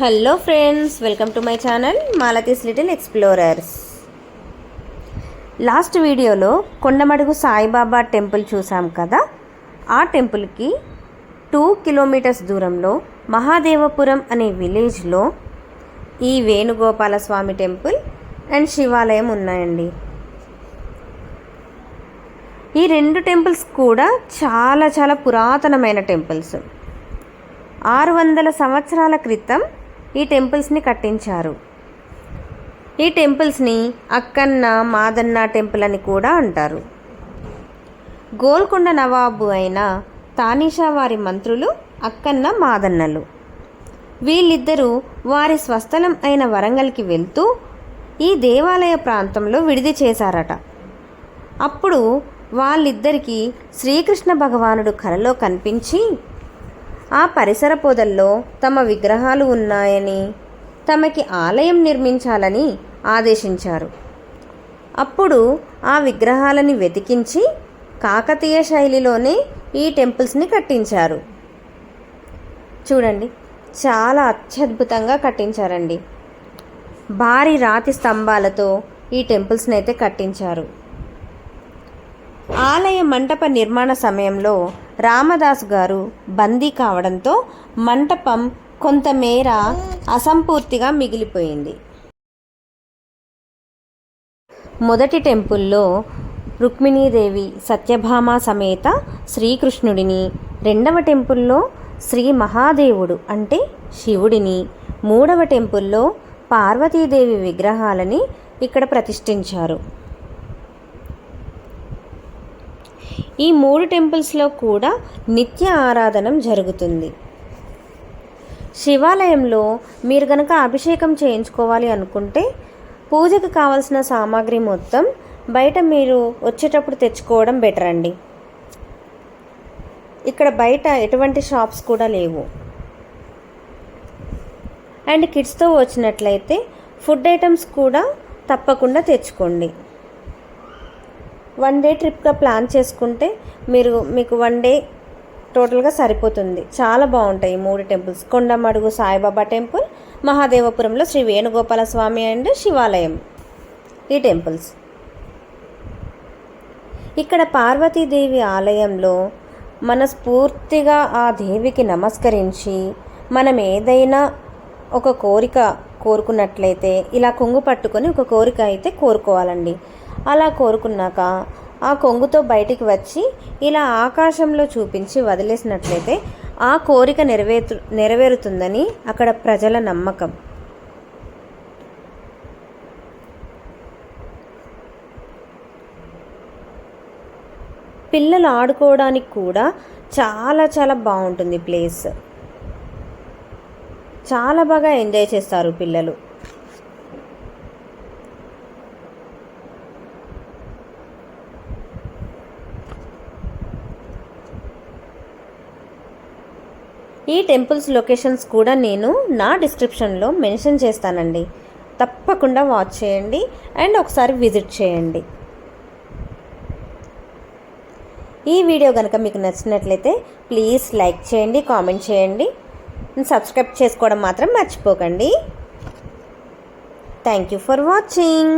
Hello friends welcome to my channel Malathi's little explorers. Last వీడియోలో Kondamadugu Saibaba temple చూసాం కదా? ఆ టెంపుల్కి టూ కిలోమీటర్స్ దూరంలో మహాదేవపురం అనే విలేజ్లో ఈ వేణుగోపాల స్వామి టెంపుల్ అండ్ శివాలయం ఉన్నాయండి. ఈ రెండు టెంపుల్స్ కూడా చాలా చాలా పురాతనమైన టెంపుల్స్. ఆరు వందల సంవత్సరాల క్రితం ఈ టెంపుల్స్ని కట్టించారు. ఈ టెంపుల్స్ని అక్కన్న మాదన్న టెంపుల్ అని కూడా అంటారు. గోల్కొండ నవాబు అయిన తానీషా వారి మంత్రులు అక్కన్న మాదన్నలు. వీళ్ళిద్దరూ వారి స్వస్థలం అయిన వరంగల్కి వెళ్తూ ఈ దేవాలయ ప్రాంతంలో విడిది చేశారట. అప్పుడు వాళ్ళిద్దరికీ శ్రీకృష్ణ భగవానుడు కలలో కనిపించి ఆ పరిసర పొదల్లో తమ విగ్రహాలు ఉన్నాయని తమకి ఆలయం నిర్మించాలని ఆదేశించారు. అప్పుడు ఆ విగ్రహాలని వెతికించి కాకతీయ శైలిలోనే ఈ టెంపుల్స్ని కట్టించారు. చూడండి చాలా అత్యద్భుతంగా కట్టించారండి. భారీ రాతి స్తంభాలతో ఈ టెంపుల్స్ని అయితే కట్టించారు. ఆలయ మంటప నిర్మాణ సమయంలో రామదాస్ గారు బందీ కావడంతో మంటపం కొంతమేర అసంపూర్తిగా మిగిలిపోయింది. మొదటి టెంపుల్లో రుక్మిణీదేవి సత్యభామ సమేత శ్రీకృష్ణుడిని రెండవ టెంపుల్లో శ్రీ మహాదేవుడు అంటే శివుడిని మూడవ టెంపుల్లో పార్వతీదేవి విగ్రహాలని ఇక్కడ ప్రతిష్ఠించారు. ఈ మూడు టెంపుల్స్లో కూడా నిత్య ఆరాధనం జరుగుతుంది. శివాలయంలో మీరు కనుక అభిషేకం చేయించుకోవాలి అనుకుంటే పూజకు కావలసిన సామాగ్రి మొత్తం బయట మీరు వచ్చేటప్పుడు తెచ్చుకోవడం బెటర్ అండి. ఇక్కడ బయట ఎటువంటి షాప్స్ కూడా లేవు. అండ్ కిడ్స్తో వచ్చినట్లయితే ఫుడ్ ఐటమ్స్ కూడా తప్పకుండా తెచ్చుకోండి. వన్ డే ట్రిప్గా ప్లాన్ చేసుకుంటే మీరు మీకు వన్ డే టోటల్గా సరిపోతుంది. చాలా బాగుంటాయి ఈ మూడు టెంపుల్స్. కొండమడుగు సాయిబాబా టెంపుల్ మహాదేవపురంలో శ్రీ వేణుగోపాల స్వామి అండ్ శివాలయం. ఈ టెంపుల్స్. ఇక్కడ పార్వతీదేవి ఆలయంలో మనస్ఫూర్తిగా ఆ దేవికి నమస్కరించి మనం ఏదైనా ఒక కోరిక కోరుకున్నట్లయితే ఇలా కొంగు పట్టుకొని ఒక కోరిక అయితే కోరుకోవాలండి. అలా కోరుకున్నాక ఆ కొంగుతో బయటికి వచ్చి ఇలా ఆకాశంలో చూపించి వదిలేసినట్లయితే ఆ కోరిక నెరవేరు నెరవేరుతుందని అక్కడ ప్రజల నమ్మకం. పిల్లలు ఆడుకోవడానికి కూడా చాలా చాలా బాగుంటుంది ప్లేస్. చాలా బాగా ఎంజాయ్ చేస్తారు పిల్లలు. ఈ టెంపుల్స్ లొకేషన్స్ కూడా నేను నా డిస్క్రిప్షన్లో మెన్షన్ చేస్తానండి. తప్పకుండా వాచ్ చేయండి అండ్ ఒకసారి విజిట్ చేయండి. ఈ వీడియో కనుక మీకు నచ్చినట్లయితే ప్లీజ్ లైక్ చేయండి కామెంట్ చేయండి. సబ్స్క్రైబ్ చేసుకోవడం మాత్రం మర్చిపోకండి. Thank you for watching.